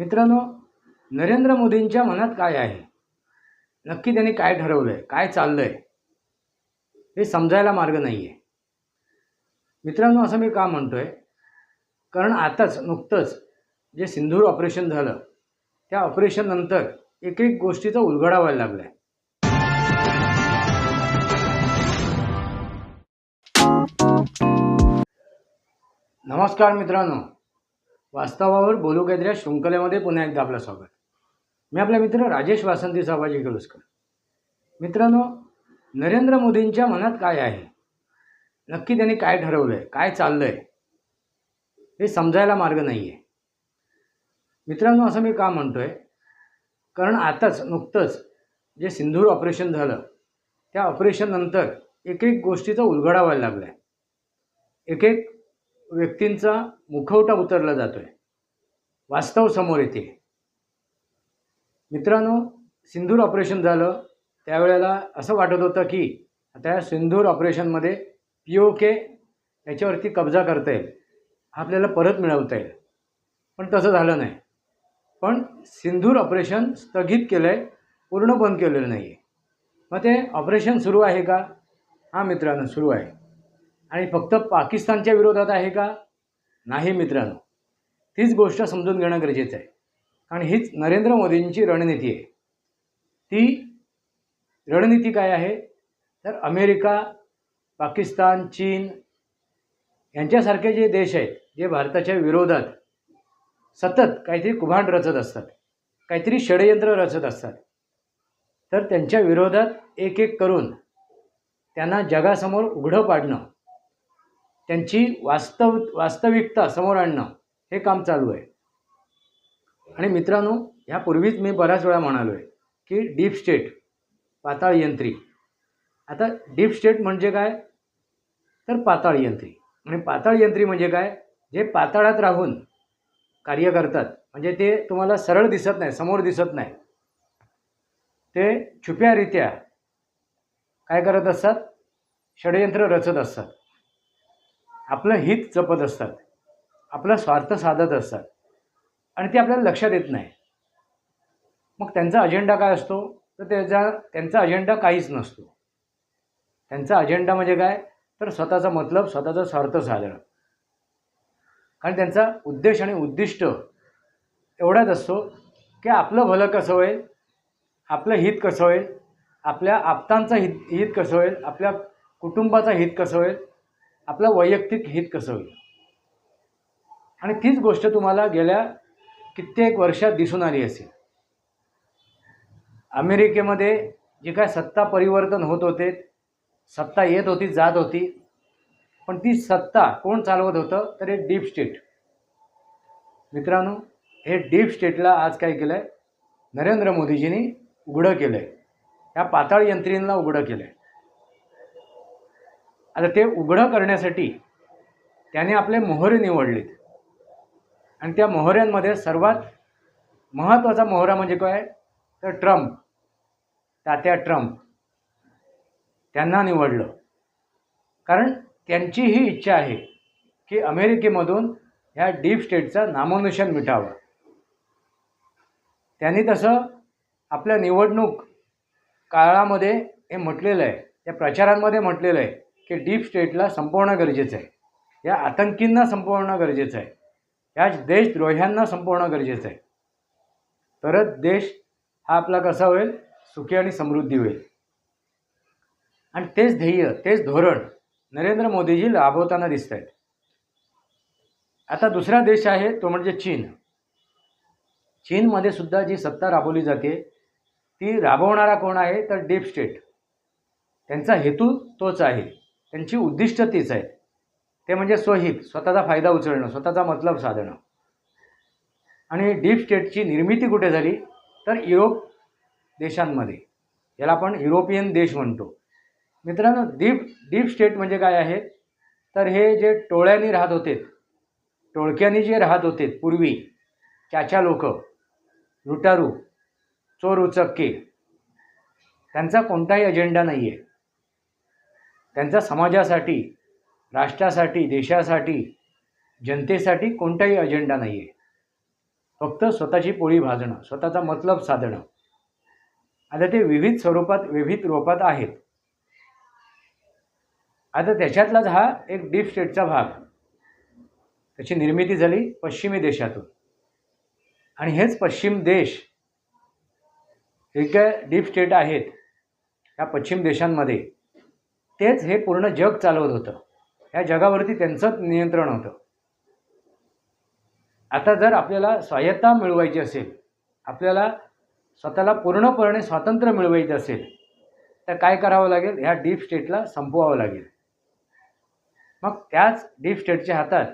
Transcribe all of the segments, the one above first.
मित्रांनो नरेंद्र मोदींच्या मनात काय आहे? नक्की त्यांनी काय ठरवलं आहे काय चाललं आहे हे समजायला मार्ग नाही आहे मित्रांनो असं मी का म्हणतो आहे कारण आताच नुकतंच जे सिंधूर ऑपरेशन झालं त्या ऑपरेशननंतर एक एक गोष्टीचा उलगडा व्हायला लागला आहे नमस्कार मित्रांनो. वास्तवावर बोलू काहीतरी शृंखलेमध्ये पुन्हा एकदा आपलं स्वागत. मी आपला मित्र राजेश वासंती साबाजी केलुसकर मित्रांनो नरेंद्र मोदींच्या मनात काय आहे? नक्की त्यांनी काय ठरवलं आहे काय चाललं आहे हे समजायला मार्ग नाही आहे मित्रांनो असं मी का म्हणतो आहे कारण आताच नुकतंच जे सिंधूर ऑपरेशन झालं त्या ऑपरेशननंतर एक एक गोष्टीचा उलगडा व्हायला लागला आहे एक एक व्यक्तींचा मुखवटा उतरला जातो आहे वास्तव समोर येते. मित्रांनो सिंधूर ऑपरेशन झालं. त्यावेळेला असं वाटत होतं की आता या सिंधूर ऑपरेशनमध्ये पी ओ के याच्यावरती कब्जा करता येईल. आपल्याला परत मिळवता येईल. पण तसं झालं नाही. पण सिंधूर ऑपरेशन स्थगित केलं आहे पूर्ण बंद केलेलं नाही आहे मग ते ऑपरेशन सुरू आहे का? हां मित्रांनो सुरू आहे. आणि फक्त पाकिस्तानच्या विरोधात आहे का? नाही मित्रांनो. तीच गोष्ट समजून घेणं गरजेचं आहे. कारण हीच नरेंद्र मोदींची रणनीती आहे. ती रणनीती काय आहे? तर अमेरिका पाकिस्तान चीन यांच्यासारखे जे देश आहेत जे भारताच्या विरोधात सतत काहीतरी कुभांड रचत असतात काहीतरी षडयंत्र रचत असतात तर त्यांच्या विरोधात एक एक करून त्यांना जगासमोर उघडं पाडणं त्यांची वास्तव वास्तविकता समोर आणणं हे काम चालू आहे. आणि मित्रांनो ह्यापूर्वीच मी बऱ्याच वेळा म्हणालो आहे की डीप स्टेट पाताळ यंत्री. आता डीप स्टेट म्हणजे काय? तर पाताळ यंत्री. आणि पाताळ यंत्री म्हणजे काय? जे पाताळात राहून कार्य करतात. म्हणजे ते तुम्हाला सरळ दिसत नाही समोर दिसत नाही. ते छुप्यारित्या काय करत असतात? षडयंत्र रचत असतात. आपलं हित जपत असतात. आपला स्वार्थ साधत असतात. आणि ते आपल्याला लक्षात येत नाही. मग त्यांचा अजेंडा काय असतो? तर त्याचा त्यांचा अजेंडा काहीच नसतो. त्यांचा अजेंडा म्हणजे काय? तर स्वतःचा मतलब स्वतःचा स्वार्थ साधणं. कारण त्यांचा उद्देश आणि उद्दिष्ट एवढाच असतो की आपलं भलं कसं होईल? आपलं हित कसं होईल? आपल्या आप्तांचं हित हित कसं होईल? आपल्या कुटुंबाचं हित कसं होईल? आपलं वैयक्तिक हित कसं होईल? आणि तीच गोष्ट तुम्हाला गेल्या कित्येक वर्षात दिसून आली असेल. अमेरिकेमध्ये जे काय सत्ता परिवर्तन होत होते सत्ता येत होती जात होती पण ती सत्ता कोण चालवत होतं? तर हे डीप स्टेट. मित्रांनो हे डीप स्टेटला आज काय केलं आहे नरेंद्र मोदीजींनी उघडं केलं आहे या पाताळ यंत्रींना उघडं केलं आहे आता ते उघडं करण्यासाठी त्याने आपले मोहरे निवडलेत. आणि त्या मोहऱ्यांमध्ये सर्वात महत्त्वाचा मोहरा म्हणजे काय? तर ट्रम्प तात्या ट्रम्प त्यांना निवडलं. कारण त्यांची ही इच्छा आहे की अमेरिकेमधून ह्या डीप स्टेटचं नामोनिशन मिटावं. त्यांनी तसं आपल्या निवडणूक काळामध्ये हे म्हटलेलं आहे त्या प्रचारांमध्ये म्हटलेलं आहे. की डीप स्टेटला संपवणं गरजेचं आहे. या आतंकींना संपवणं गरजेचं आहे. या देशद्रोह्यांना संपवणं गरजेचं आहे. तरच देश हा आपला कसा होईल? सुखी आणि समृद्धी होईल. आणि तेच ध्येय तेच धोरण नरेंद्र मोदीजी राबवताना दिसत आहेत आता दुसरा देश आहे तो म्हणजे चीन. चीनमध्ये सुद्धा जी सत्ता राबवली जाते ती राबवणारा कोण आहे? तर डीप स्टेट. त्यांचा हेतू तोच आहे. त्यांची उद्दिष्ट तीच आहेत ते म्हणजे स्वहित स्वतःचा फायदा उचलणं स्वतःचा मतलब साधणं. आणि डीप स्टेटची निर्मिती कुठे झाली? तर युरोप देशांमध्ये. याला आपण युरोपियन देश म्हणतो. मित्रांनो डीप डीप स्टेट म्हणजे काय आहे? तर हे जे टोळ्यांनी राहत होते टोळक्यांनी जे राहत होते पूर्वी चाचा लोक लुटारू चोर उचक्के त्यांचा कोणताही अजेंडा नाही आहे त्यांचा समाजासाठी राष्ट्रासाठी देशासाठी जनतेसाठी कोणताही अजेंडा नाही आहे फक्त स्वतःची पोळी भाजणं स्वतःचा मतलब साधणं. आता ते विविध स्वरूपात विविध रूपात आहेत. आता त्याच्यातलाच हा एक डीप स्टेटचा भाग. त्याची निर्मिती झाली पश्चिमी देशातून. आणि हेच पश्चिम देश हे काय डीप स्टेट आहेत ह्या पश्चिम देशांमध्ये. तेच हे पूर्ण जग चालवत होतं. ह्या जगावरती त्यांचं नियंत्रण होतं. आता जर आपल्याला स्वायत्ता मिळवायची असेल आपल्याला स्वतःला पूर्णपणे स्वातंत्र्य मिळवायचं असेल तर काय करावं लागेल? ह्या डीप स्टेटला संपवावं लागेल. मग त्याच डीप स्टेटच्या हातात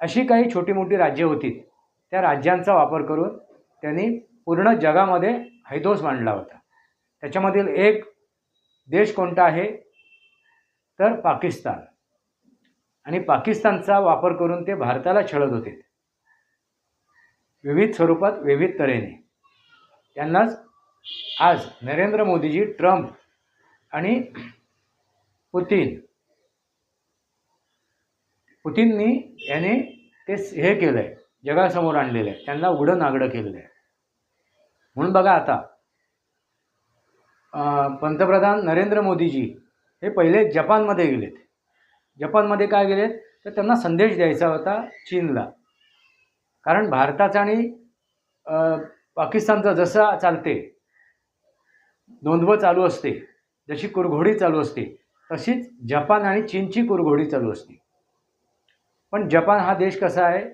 अशी काही छोटी मोठी राज्य होती त्या राज्यांचा वापर करून त्यांनी पूर्ण जगामध्ये हैदोस मांडला होता. त्याच्यामधील एक देश कोणता आहे? तर पाकिस्तान. आणि पाकिस्तानचा वापर करून ते भारताला छळत होते. विविध स्वरूपात विविध तऱ्हेने. त्यांनाच आज नरेंद्र मोदीजी ट्रम्प आणि पुतीन. पुतीननी याने ते हे केलं आहे जगासमोर आणलेलं आहे त्यांना उघडं नागडं केलेलं आहे म्हणून बघा आता पंतप्रधान नरेंद्र मोदीजी हे पहिले जपानमध्ये गेलेत. जपानमध्ये काय गेलेत? तर त्यांना संदेश द्यायचा होता चीनला. कारण भारताचा आणि पाकिस्तानचा जसा चालते नोंदवं चालू असते जशी कुरघोडी चालू असते तशीच जपान आणि चीनची कुरघोडी चालू असते. पण जपान हा देश कसा आहे?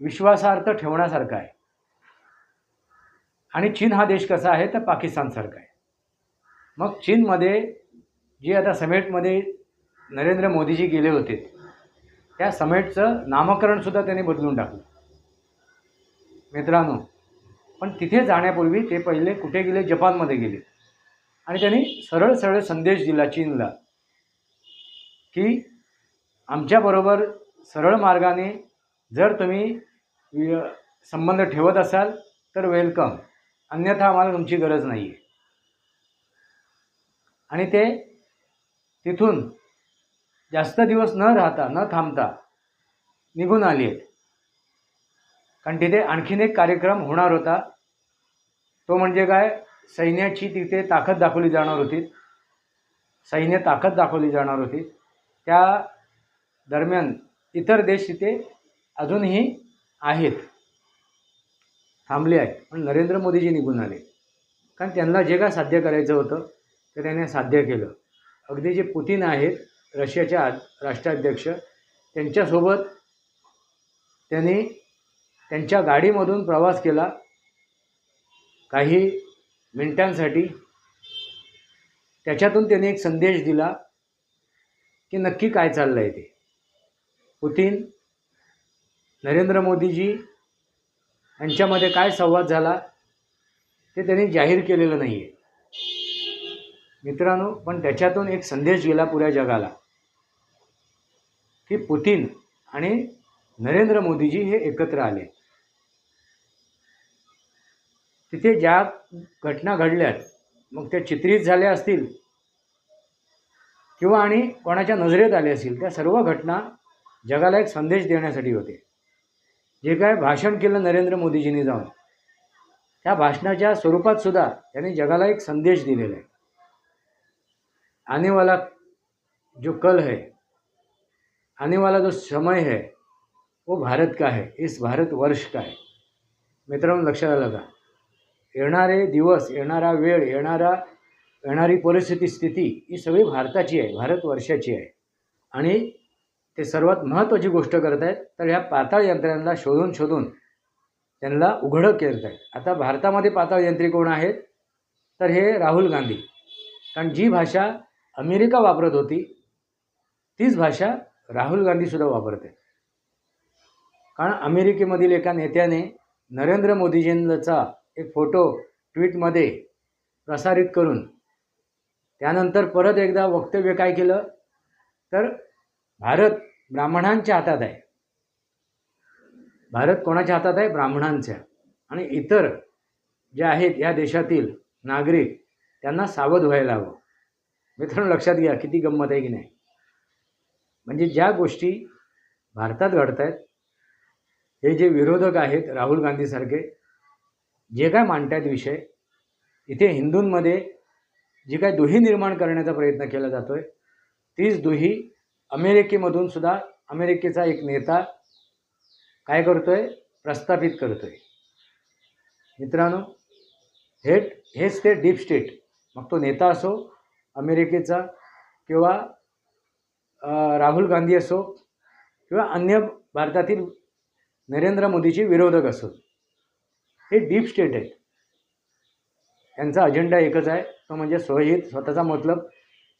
विश्वासार्थ ठेवण्यासारखा आहे. आणि चीन हा देश कसा आहे? तर पाकिस्तानसारखा आहे. मग चीनमध्ये जे आता समेटमध्ये नरेंद्र मोदीजी गेले होते त्या समेटचं नामकरणसुद्धा त्यांनी बदलून टाकलं. मित्रांनो पण तिथे जाण्यापूर्वी ते पहिले कुठे गेले? जपानमध्ये गेले. आणि त्यांनी सरळ सरळ संदेश दिला चीनला की आमच्याबरोबर सरळ मार्गाने जर तुम्ही संबंध ठेवत असाल तर वेलकम. अन्यथा आम्हाला तुमची गरज नाही आहे आणि ते तिथून जास्त दिवस न राहता न थांबता निघून आले आहेत. कारण तिथे आणखीन एक कार्यक्रम होणार होता. तो म्हणजे काय? सैन्याची तिथे ताकद दाखवली जाणार होती. सैन्य ताकद दाखवली जाणार होती. त्या दरम्यान इतर देश तिथे अजूनही आहेत. थांबले आहेत. पण नरेंद्र मोदीजी निघून आले. कारण त्यांना जे काय साध्य करायचं होतं ते त्याने साध्य केलं. अगदी जे पुतीन आहेत रशियाचे आ राष्ट्राध्यक्ष त्यांच्यासोबत त्यांनी त्यांच्या गाडीमधून प्रवास केला. काही मिनिटांसाठी त्याच्यातून त्यांनी एक संदेश दिला की नक्की काय चाललं आहे ते. पुतीन नरेंद्र मोदीजी यांच्यामध्ये काय संवाद झाला ते त्यांनी जाहीर केलेलं नाही आहे मित्रांनो पण त्याच्यातून एक संदेश गेला पुऱ्या जगाला की पुतीन आणि नरेंद्र मोदीजी हे एकत्र आले. तिथे ज्या घटना घडल्यात मग त्या चित्रित झाल्या असतील किंवा आणि कोणाच्या नजरेत आले असतील त्या सर्व घटना जगाला एक संदेश देण्यासाठी होते. जे काय भाषण केलं नरेंद्र मोदीजींनी जाऊन त्या भाषणाच्या स्वरूपात सुद्धा त्यांनी जगाला एक संदेश दिलेला आहे. आने वाला जो कल है आने वाला जो समय है वो भारत का है इस भारत वर्ष का है। मित्रांनो लक्षात आलं का येणारे दिवस येणारा वेळ येणारा येणारी परिस्थिती स्थिती ही सगळी भारताची आहे भारत वर्षाची आहे. आणि ते सर्वात महत्त्वाची गोष्ट करत आहेत तर ह्या पाताळ यंत्रांना शोधून शोधून त्यांना उघडं करत आहेत आता भारतामध्ये पाताळ यंत्री कोण आहेत? तर हे राहुल गांधी. कारण जी भाषा अमेरिका वापरत होती. तीच भाषा राहुल गांधीसुद्धा वापरत. कारण अमेरिकेमधील एका नेत्याने नरेंद्र मोदीजींचा एक फोटो ट्विटमध्ये प्रसारित करून त्यानंतर परत एकदा वक्तव्य काय केलं? तर भारत ब्राह्मणांच्या हातात आहे. भारत कोणाच्या हातात आहे? ब्राह्मणांच्या. आणि इतर जे आहेत या देशातील नागरिक त्यांना सावध व्हायला हवं. मित्रांनो लक्षात घ्या किती गंमत आहे की नाही? म्हणजे ज्या गोष्टी भारतात घडत आहेत हे जे विरोधक आहेत राहुल गांधीसारखे जे काय मांडतायत विषय इथे हिंदूंमध्ये जी काय दुही निर्माण करण्याचा प्रयत्न केला जातो आहे तीच दुही अमेरिकेमधून सुद्धा अमेरिकेचा एक नेता काय करतो आहे प्रस्थापित करतो आहे मित्रांनो हे हेच ते डीप स्टेट. मग तो नेता असो अमेरिकेचा किंवा राहुल गांधी असो किंवा अन्य भारतातील नरेंद्र मोदीचे विरोधक असो. हे डीप स्टेट आहेत. त्यांचा अजेंडा एकच आहे. तो म्हणजे स्वहित स्वतःचा मतलब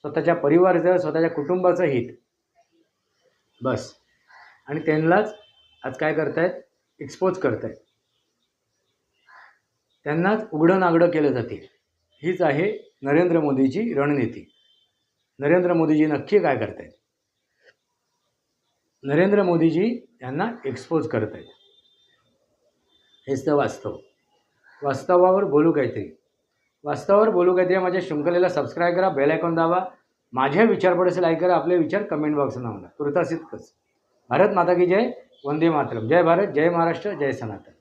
स्वतःच्या परिवाराचं स्वतःच्या कुटुंबाचं हित. बस. आणि त्यांनाच आज काय करतायत? एक्सपोज करतायत. त्यांनाच उघडं नागडं केलं जाते हीच आहे नरेंद्र मोदीची रणनीती. नरेंद्र मोदीजी नक्की काय करतायत? नरेंद्र मोदीजी यांना एक्सपोज करत आहेत हेच तर वास्तव. वास्तवावर बोलू काहीतरी. वास्तवावर बोलू काहीतरी माझ्या शृंखलेला सबस्क्राईब करा बेल आयकॉन दावा माझ्या विचारपडेस लाईक करा आपले विचार कमेंट बॉक्सला म्हणा तुर्तास इतकंच भारत माता की जय वंदे मातरम. जय भारत जय महाराष्ट्र जय सनातन.